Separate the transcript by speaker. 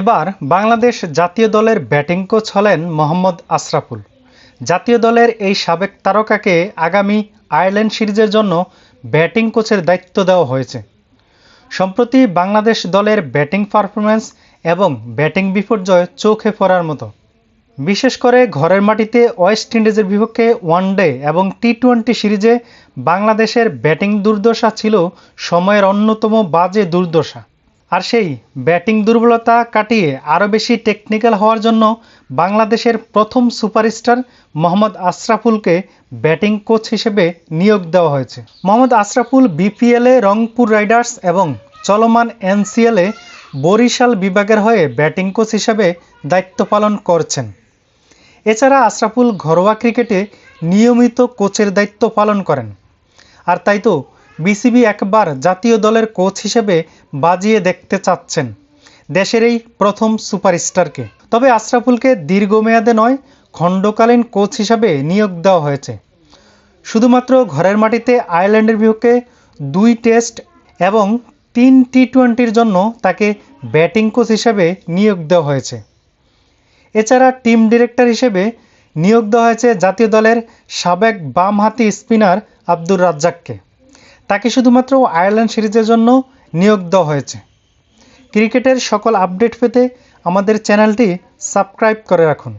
Speaker 1: এবার বাংলাদেশ জাতীয় দলের ব্যাটিং কোচ হলেন মোহাম্মদ আশরাফুল। জাতীয় দলের এই সাবেক তারকাকে আগামী আয়ারল্যান্ড সিরিজের জন্য ব্যাটিং কোচের দায়িত্ব দেওয়া হয়েছে। সম্প্রতি বাংলাদেশ দলের ব্যাটিং পারফরম্যান্স এবং ব্যাটিং বিপর্যয় চোখে পড়ার মতো। বিশেষ করে ঘরের মাটিতে ওয়েস্ট ইন্ডিজের বিপক্ষে ওয়ানডে এবং টি টোয়েন্টি সিরিজে বাংলাদেশের ব্যাটিং দুর্দশা ছিল সময়ের অন্যতম বাজে দুর্দশা। আর সেই ব্যাটিং দুর্বলতা কাটিয়ে আরও বেশি টেকনিক্যাল হওয়ার জন্য বাংলাদেশের প্রথম সুপারস্টার মোহাম্মদ আশরাফুলকে ব্যাটিং কোচ হিসেবে নিয়োগ দেওয়া হয়েছে। মোহাম্মদ আশরাফুল বিপিএলে রংপুর রাইডার্স এবং চলমান এনসিএলে বরিশাল বিভাগের হয়ে ব্যাটিং কোচ হিসেবে দায়িত্ব পালন করছেন। এছাড়া আশরাফুল ঘরোয়া ক্রিকেটে নিয়মিত কোচের দায়িত্ব পালন করেন। আর তাই তো বিসিবি একবার জাতীয় দলের কোচ হিসেবে বাজিয়ে দেখতে চাচ্ছেন দেশের এই প্রথম সুপারস্টারকে। তবে আশরাফুলকে দীর্ঘমেয়াদে নয়, খণ্ডকালীন কোচ হিসাবে নিয়োগ দেওয়া হয়েছে। শুধুমাত্র ঘরের মাটিতে আয়ারল্যান্ডের বিপক্ষে দুই টেস্ট এবং তিন টি টোয়েন্টির জন্য তাকে ব্যাটিং কোচ হিসেবে নিয়োগ দেওয়া হয়েছে। এছাড়া টিম ডিরেক্টর হিসেবে নিয়োগ দেওয়া হয়েছে জাতীয় দলের সাবেক বামহাতি স্পিনার আব্দুর রাজ্জাককে। তাকে শুধুমাত্র আয়ারল্যান্ড সিরিজের জন্য নিয়োগ দেওয়া হয়েছে। ক্রিকেটের সকল আপডেট পেতে আমাদের চ্যানেলটি সাবস্ক্রাইব করে রাখুন।